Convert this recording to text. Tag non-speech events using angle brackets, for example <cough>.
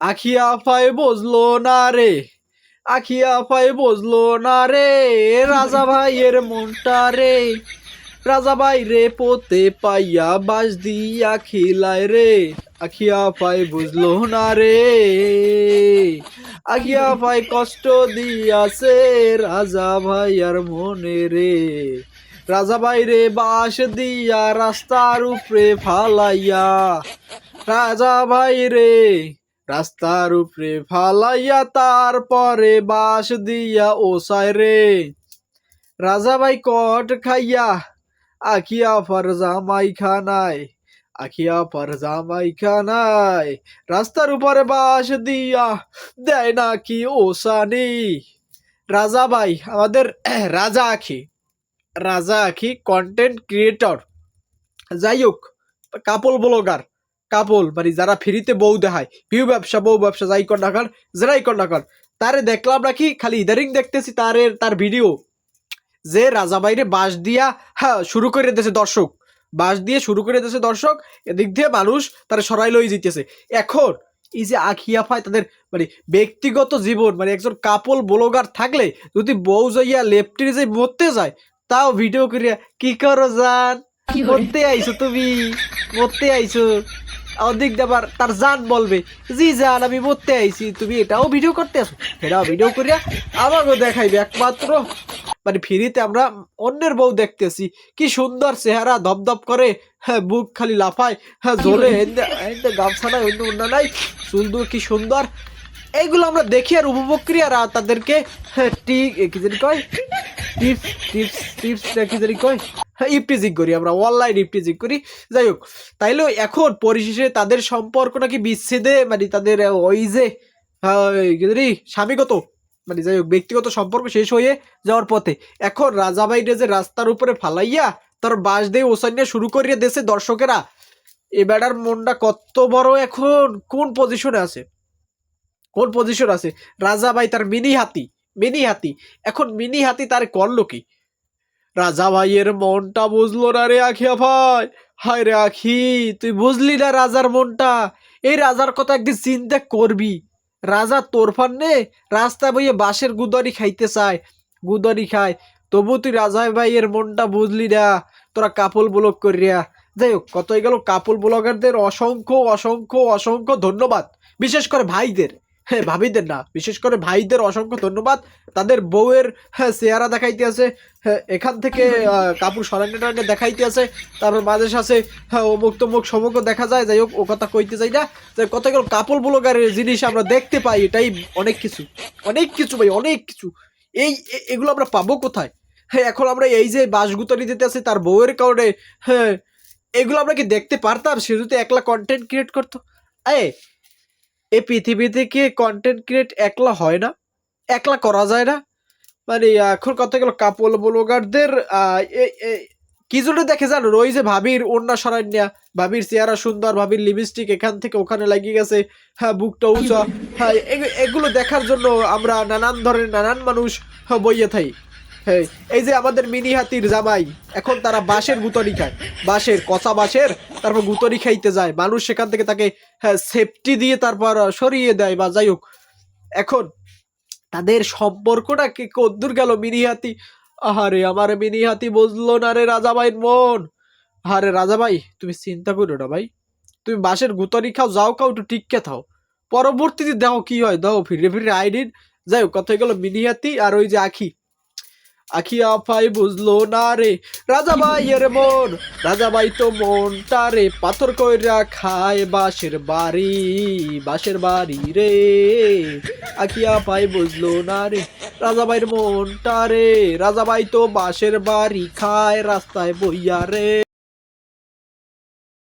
আখিয়া পাই বুঝলো না রে আখিয়া পাই বুঝলো না রে, রাজা ভাইয়ের মনটা রে, রাজা ভাই রে পোতে পাইয়া বাস দিয়া খিলায় রে আখিয়া পাই বুঝলো না রে আখিয়া পাই কষ্ট দিয়াছে রাজা ভাইয়ার মনে রে, রাজা ভাই রে বাস দিয়া রাস্তার উপরে ফালাইয়া, রাজা ভাই রে রাস্তার উপরে ফালাইয়া তারপরে বাস দিয়া ওসায় রে। রাজা ভাই কট খাইয়া আখিয়া ফর জামাই খানায় আখিয়া পর জামাই খানায় রাস্তার উপরে বাস দিয়া দেয় না নাকি ওসানি। রাজা ভাই, আমাদের <clears throat> রাজা আখি রাজা আখি কন্টেন্ট ক্রিয়েটর যাই হোক কাপল ব্লগার কাপল মানে যারা ফ্রিতে বউ দেখায় ভিউ ব্যবসা বউ ব্যবসা যাই কর না কর যারাই কর না কর তারে দেখলাম নাকি খালি ইদারিং দেখতেছি তারের তার ভিডিও যে রাজা বাইরে বাঁশ দিয়া হ্যাঁ শুরু করে দিয়েছে দর্শক বাঁশ দিয়ে শুরু করে দিয়েছে দর্শক এদিক দিয়ে মানুষ তারা সরাই লই জিতেছে এখন এই যে আখিয়া পায় তাদের মানে ব্যক্তিগত জীবন মানে একজন কাপল ব্লগার থাকলে যদি বউ যাইয়া লেফটির যে মরতে যায় তাও ভিডিও করিয়া কি করো জান? মরতে আইছো তুমি মরতে আইছো। অধিক দেবার তার জান বলবে, জি জান, আমি মরতে আইছি, তুমি এটাও ভিডিও করতে আসো এটাও ভিডিও করিয়া আমাকেও দেখাইবে একমাত্র। মানে ফ্রিতে আমরা অন্যের বউ দেখতেছি, কি সুন্দর চেহারা, ধপধপ করে হ্যাঁ বুক খালি লাফায় হ্যাঁ এন্দে গামছা নাই, অন্য অন্য নাই দুল কি সুন্দর। এইগুলো আমরা দেখি আর উপভোগ করি আর তাদেরকে হ্যাঁ টি কি জানি কয়? টিপস টিপস টিপস কি জানি কয়? হ্যাঁ ইপটিজিক করি আমরা, অনলাইন ইপটিজিক করি। যাই হোক, তাইলে এখন পরিশেষে তাদের সম্পর্ক নাকি বিচ্ছেদে মানে তাদের ওই যে স্বামীগত মানে যাই হোক, ব্যক্তিগত সম্পর্ক শেষ হয়ে যাওয়ার পথে। এখন রাজাবাইরে যে রাস্তার উপরে ফালাইয়া তার বাস দিয়ে ওসানিয়া শুরু করিয়ে দেশে দর্শকেরা, এ বেড়ার মনটা কত বড় এখন, কোন পজিশনে আছে? কোন পজিশন আছে? রাজাবাই তার মিনি হাতি মিনি হাতি। এখন মিনি হাতি তার করল কি? রাজা ভাইয়ের মনটা বুঝলো না রে আখিয়া ভাই হায় রে আখি, তুই বুঝলি না রাজার মনটা? এই রাজার কথা একদিন চিন্তা করবি। রাজা তোরফান নে রাস্তা বইয়ে বাঁশের গুদারি খাইতে চায়। গুদারি খায়। তবু তুই রাজা ভাইয়ের মনটা বুঝলি না। তোরা কাপল ব্লক করিয়া। যাই হোক, কতই গেল কাপল ব্লগারদের অসংখ্য অসংখ্য অসংখ্য ধন্যবাদ। বিশেষ করে ভাইদের। হ্যাঁ ভাবিদের না। বিশেষ করে ভাইদের অসংখ্য ধন্যবাদ। তাদের বউয়ের হ্যাঁ চেহারা দেখাইতে আছে। হ্যাঁ এখান থেকে কাপড় সরান্ডে টান্ডে দেখাইতে আছে। তারপর মাঝে সাথে হ্যাঁ অমুক তমুক সমুক দেখা যায়। যাই হোক, ও কথা কইতে চাই না। যে কতগুলো কাপড় ব্লগারের জিনিস আমরা দেখতে পাই, এটাই অনেক কিছু। অনেক কিছু ভাই, অনেক কিছু। এই এগুলো আমরা পাবো কোথায়? হ্যাঁ এখন আমরা এই যে বাসগুতারি দিতে আছে, তার বউয়ের কারণে হ্যাঁ এগুলো আমরা কি দেখতে পারতাম? সে যদি একলা কন্টেন্ট ক্রিয়েট করতো। এ এই পৃথিবী থেকে কন্টেন্ট ক্রিয়েট একলা হয় না? একলা করা যায় না? মানে এখন কত গেল কাপল ব্লগারদের কি জন্য দেখে জানো? ওই যে ভাবির অন্য সরান্যা ভাবির চেহারা সুন্দর ভাবির লিপস্টিক এখান থেকে ওখানে লাগিয়ে গেছে হ্যাঁ বুকটা উঁচা হ্যাঁ এগুলো দেখার জন্য আমরা নানান ধরনের নানান মানুষ হ্যাঁ, বইয়ে হ্যাঁ এই যে আমাদের মিনি হাতির জামাই, এখন তারা বাঁশের গুতরি খায়। বাঁশের কষা বাঁশের, তারপর গুতরি খাইতে যায়। মানুষ সেখান থেকে তাকে হ্যাঁ সেফটি দিয়ে তারপর সরিয়ে দেয় বা যাই হোক। এখন তাদের সম্পর্কটা কি, কদ্দূর গেল মিনি হাতি? আহারে, আমার মিনি হাতি বুঝলো না রে রাজাবাইর মন। আরে রাজাবাই, তুমি চিন্তা করো না ভাই। তুমি বাঁশের গুতরি খাও, যাও খাও, একটু টিককে থাও। পরবর্তীতে দেখো কি হয় দাও ফিরে ফিরে আইডিন যাই হোক, কথা গেল মিনি হাতি আর ওই যে আখি। আখি আফাই বুঝলো না রে। রাজাবাই এর মন, রাজা ভাই তো মনটা রে। পাথর কইরা খায় বাঁশের বাড়ি বাঁশের বাড়ি রে। আখি আফাই বুঝলো না রে। রাজা ভাইয়ের মনটা রে। রাজাবাই তো বাঁশের বাড়ি খায়, রাস্তায় বইয়া রে।